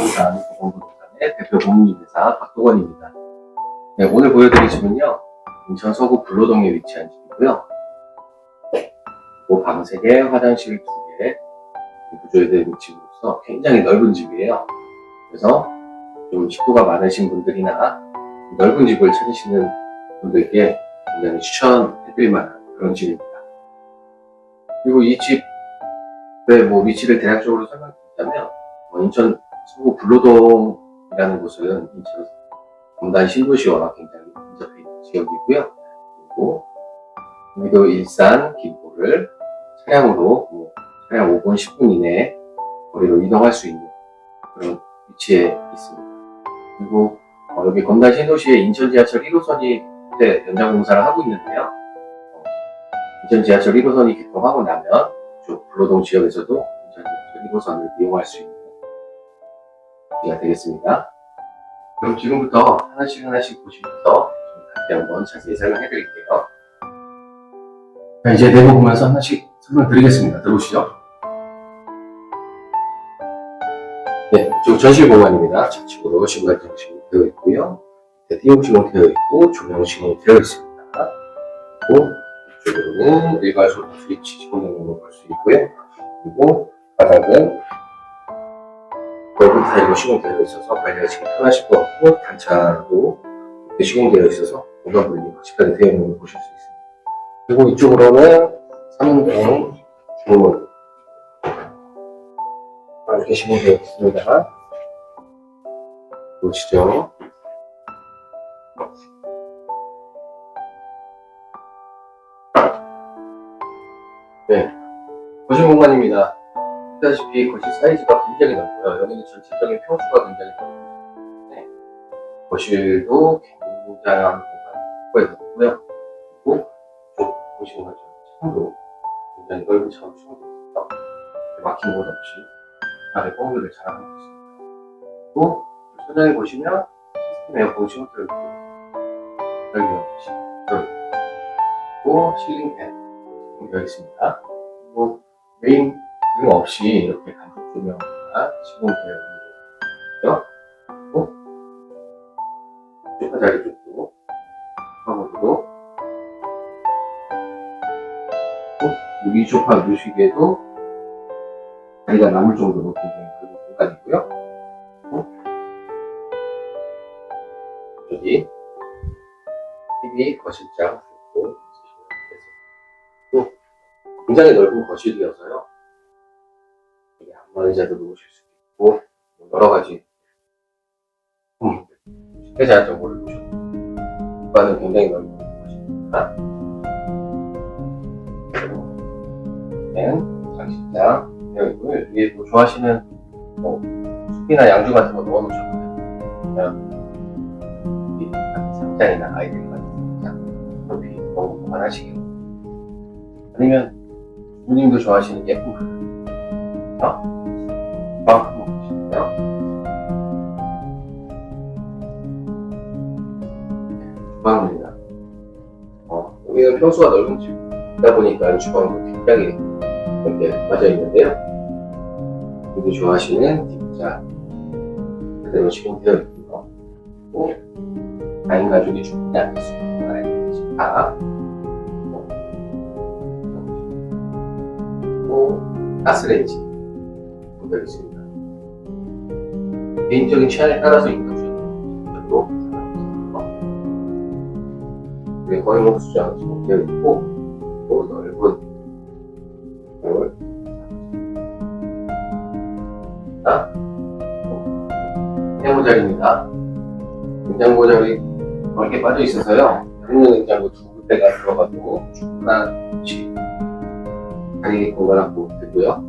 부동산, 보건부동산의 대표 공인인사 박도건입니다. 네, 오늘 보여드릴 집은요, 인천 서구 불로동에 위치한 집이고요. 뭐방 3개, 화장실 2개 구조에 되는 집으로서 굉장히 넓은 집이에요. 그래서 좀 식구가 많으신 분들이나 넓은 집을 찾으시는 분들께 굉장히 추천해드릴 만한 그런 집입니다. 그리고 이 집의 뭐 위치를 대략적으로 설명드리자면 어, 인천 서구 불로동이라는 곳은 인천 검단 신도시와 굉장히 근접해 있는 지역이고요. 그리고 경기도 일산, 김포를 차량으로 뭐 차량 5분, 10분 이내에 거리로 이동할 수 있는 그런 위치에 있습니다. 그리고 어, 여기 검단 신도시에 인천 지하철 1호선이 현재 연장 공사를 하고 있는데요. 어, 인천 지하철 1호선이 개통하고 나면 쭉 불로동 지역에서도 인천 지하철 1호선을 이용할 수 있는 가 되겠습니다. 그럼 지금부터 하나씩 하나씩 보시면서 좀 다시 한번 자세히 설명해 드릴게요. 자, 이제 내부 보면서 하나씩 설명드리겠습니다. 들어오시죠. 네, 이쪽 전실 공간입니다. 좌측으로 시공간 장식이 되어 있고요. 네, 띄움 시공 되어 있고, 조명 시공 되어 있습니다. 그리고 이쪽으로는 일괄 소파 스위치 경로를 볼수 있고요. 그리고 바닥은 넓은 타일로 시공되어 있어서 관리하시기 편하실 것 같고, 단차도 시공되어 있어서 공간 분리 확실하게 되어 있는 걸 보실 수 있습니다. 그리고 이쪽으로는 3동 주문 이렇게 시공되어 있습니다. 보시죠. 네, 거실 공간입니다. 보시다시피 거실 사이즈가 굉장히 넓고요. 여기는 전체적인 평수가 굉장히 넓고 네. 거실도 굉장한 공간을 확보해 뒀고요. 그리고 좀 보시는 것처럼 창도 굉장히 넓은 창으로 시공되어 있어서 막힌 곳 없이 아래 뻥들을 잘 하고 있습니다. 그리고 천장에 보시면 시스템 에어컨 있고 여기 없이 그리고 실링 팬 시공되어 있습니다. 그리고 메인 등 없이 이렇게 간접 시공되어 있는 거고요. 그리고 화자리 쪽도 화물도 여기 소파 누시기에도 자리가 남을 정도로 굉장히 큰 공간이고요. 그리고 여기 TV 거실장. 또 굉장히 넓은 거실이어서요. 여기 안마의자도 놓으실 수 있고 뭐 여러 가지 음, 쉽게 제한적으로 놓으셔도 공간은 굉장히 넓은 것입니다. 그리고 장식장 되어 있고요. 위에 뭐 좋아하시는 뭐 숲이나 양주 같은 거 넣어 놓으셔도 되고 그냥 이 상장이나 아이들이 많은 상장 높이 너무 보관하시기 아니면 부모님도 좋아하시는 예쁜 그릇 어? 빵 한번 보시고요. 주방입니다. 어, 여기는 평수가 넓은 집이다 보니까 주방도 굉장히 넓게 빠져 있는데요. 여기 좋아하시는 D자 그대로 시공되어 있고요. 그리고 4인 가족이 충분히 앉을 수 있는 공간에 식탁 그리고 가스레인지 되어 있습니다. 개인적인 취향에 따라서 인덕션으로 사용하고 있습니다. 거의 뭐 수장 되어 있고 또 넓은 걸 냉장고 자리입니다. 냉장고 자리 넓게 빠져 있어서요. 열는 냉장고 두 군데가 들어가도 충분한 자리 공간 확보 되고요.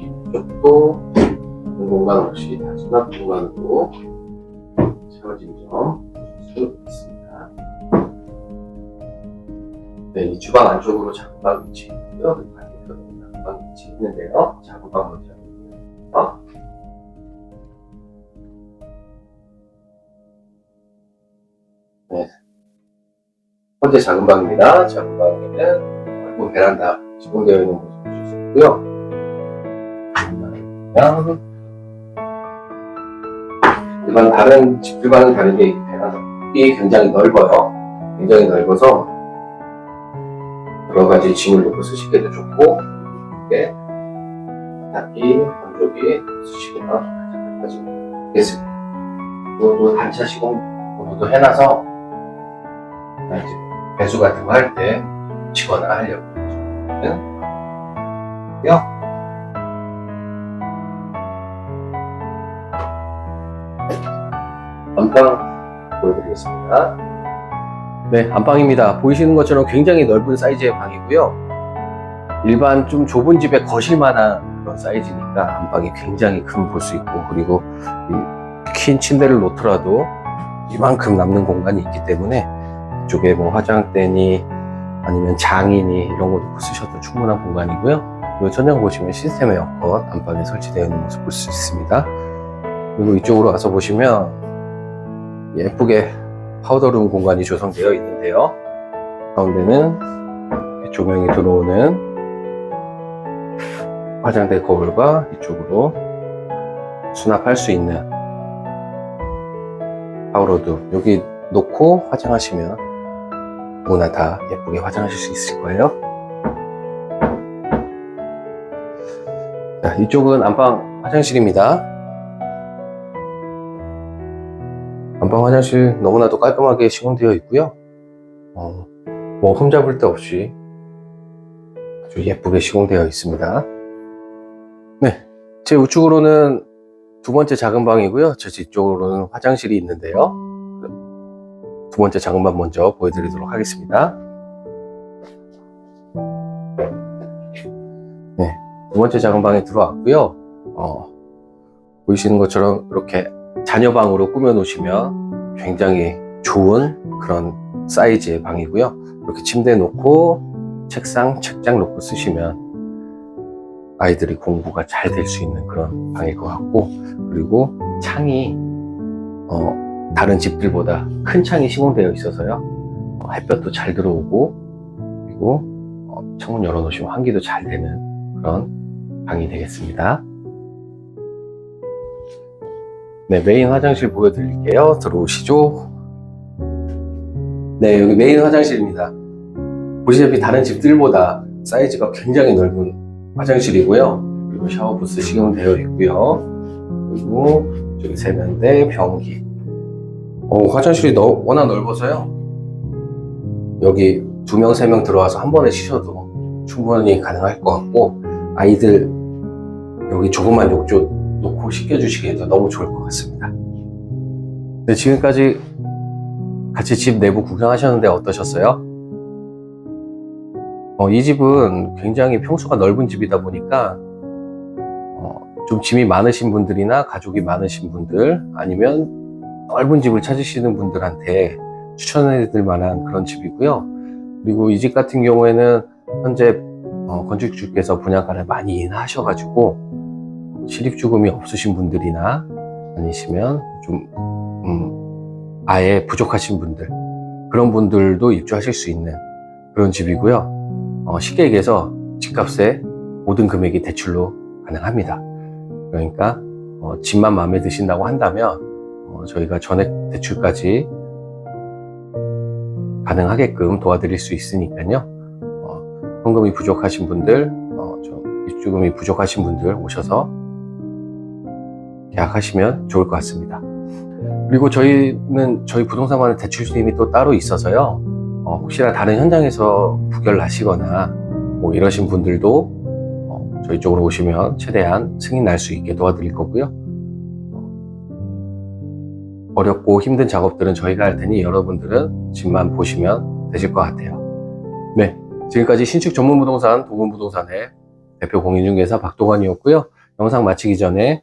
이쪽도 공간 없이 단순한 공간으로 채워진 점 있습니다. 네, 이 주방 안쪽으로 작은 방 위치 있고요. 그 반대편으로 작은 방 위치 있는데요. 작은 방 먼저 보겠습니다. 네. 번째 작은 방입니다. 작은 방에는 넓은 베란다 시공되어 있는 모습 보실 수 있고요. 그냥 일반 다른 집들과는 다르게 이 굉장히 넓어요. 굉장히 넓어서 여러 가지 짐을 놓고 쓰시기도 좋고 이게 닦기, 건조기 쓰시거나 가져가지 되겠습니다. 이것도 단차 시공으로도 해놔서 이제 배수 같은 거 할때 치거나 하려고 하죠. 안방 보여드리겠습니다. 네, 안방입니다. 보이시는 것처럼 굉장히 넓은 사이즈의 방이고요. 일반 좀 좁은 집에 거실만한 그런 사이즈니까 안방이 굉장히 큰 볼 수 있고 그리고 이긴 침대를 놓더라도 이만큼 남는 공간이 있기 때문에 이쪽에 뭐 화장대니 아니면 장이니 이런 거 놓고 쓰셔도 충분한 공간이고요. 그리고 전장 보시면 시스템 에어컨 안방에 설치되어 있는 모습 볼 수 있습니다. 그리고 이쪽으로 와서 보시면 예쁘게 파우더룸 공간이 조성되어 있는데요. 가운데는 조명이 들어오는 화장대 거울과 이쪽으로 수납할 수 있는 파우더룸 여기 놓고 화장하시면 누구나 다 예쁘게 화장하실 수 있을 거예요. 자, 이쪽은 안방 화장실입니다. 안방 화장실 너무나도 깔끔하게 시공되어 있고요. 어, 뭐 흠잡을 데 없이 아주 예쁘게 시공되어 있습니다. 네, 제 우측으로는 두 번째 작은 방이고요. 저 뒤쪽으로는 화장실이 있는데요. 두 번째 작은 방 먼저 보여드리도록 하겠습니다. 네, 두 번째 작은 방에 들어왔고요. 어, 보이시는 것처럼 이렇게 자녀방으로 꾸며 놓으시면 굉장히 좋은 그런 사이즈의 방이고요. 이렇게 침대 놓고 책상, 책장 놓고 쓰시면 아이들이 공부가 잘 될 수 있는 그런 방일 것 같고 그리고 창이 어, 다른 집들보다 큰 창이 시공되어 있어서요. 어, 햇볕도 잘 들어오고 그리고 어, 창문 열어놓으시면 환기도 잘 되는 그런 방이 되겠습니다. 네, 메인 화장실 보여드릴게요. 들어오시죠. 네, 여기 메인 화장실입니다. 보시다시피 다른 집들보다 사이즈가 굉장히 넓은 화장실이고요. 그리고 샤워 부스 시공 되어 있고요. 그리고 저기 세면대, 변기. 어, 화장실이 너, 워낙 넓어서요. 여기 두 명, 세 명 들어와서 한 번에 쉬셔도 충분히 가능할 것 같고, 아이들 여기 조그만 욕조 놓고 씻겨주시기에도 너무 좋을 것 같습니다. 네, 지금까지 같이 집 내부 구경하셨는데 어떠셨어요? 어, 이 집은 굉장히 평수가 넓은 집이다 보니까 어, 좀 짐이 많으신 분들이나 가족이 많으신 분들 아니면 넓은 집을 찾으시는 분들한테 추천해 드릴 만한 그런 집이고요. 그리고 이 집 같은 경우에는 현재 어, 건축주께서 분양가를 많이 인하하셔가지고 실입주금이 없으신 분들이나 아니시면 좀 음, 아예 부족하신 분들 그런 분들도 입주하실 수 있는 그런 집이고요. 어, 쉽게 얘기해서 집값의 모든 금액이 대출로 가능합니다. 그러니까 어, 집만 마음에 드신다고 한다면 어, 저희가 전액 대출까지 가능하게끔 도와드릴 수 있으니까요. 어, 현금이 부족하신 분들, 어, 좀 입주금이 부족하신 분들 오셔서 계약하시면 좋을 것 같습니다. 그리고 저희는 저희 부동산만의 대출 수임이 또 따로 있어서요. 어, 혹시나 다른 현장에서 부결 나시거나 뭐 이러신 분들도 어, 저희 쪽으로 오시면 최대한 승인 날 수 있게 도와드릴 거고요. 어, 어렵고 힘든 작업들은 저희가 할 테니 여러분들은 집만 보시면 되실 것 같아요. 네, 지금까지 신축 전문 부동산 도문 부동산의 대표 공인중개사 박동환이었고요. 영상 마치기 전에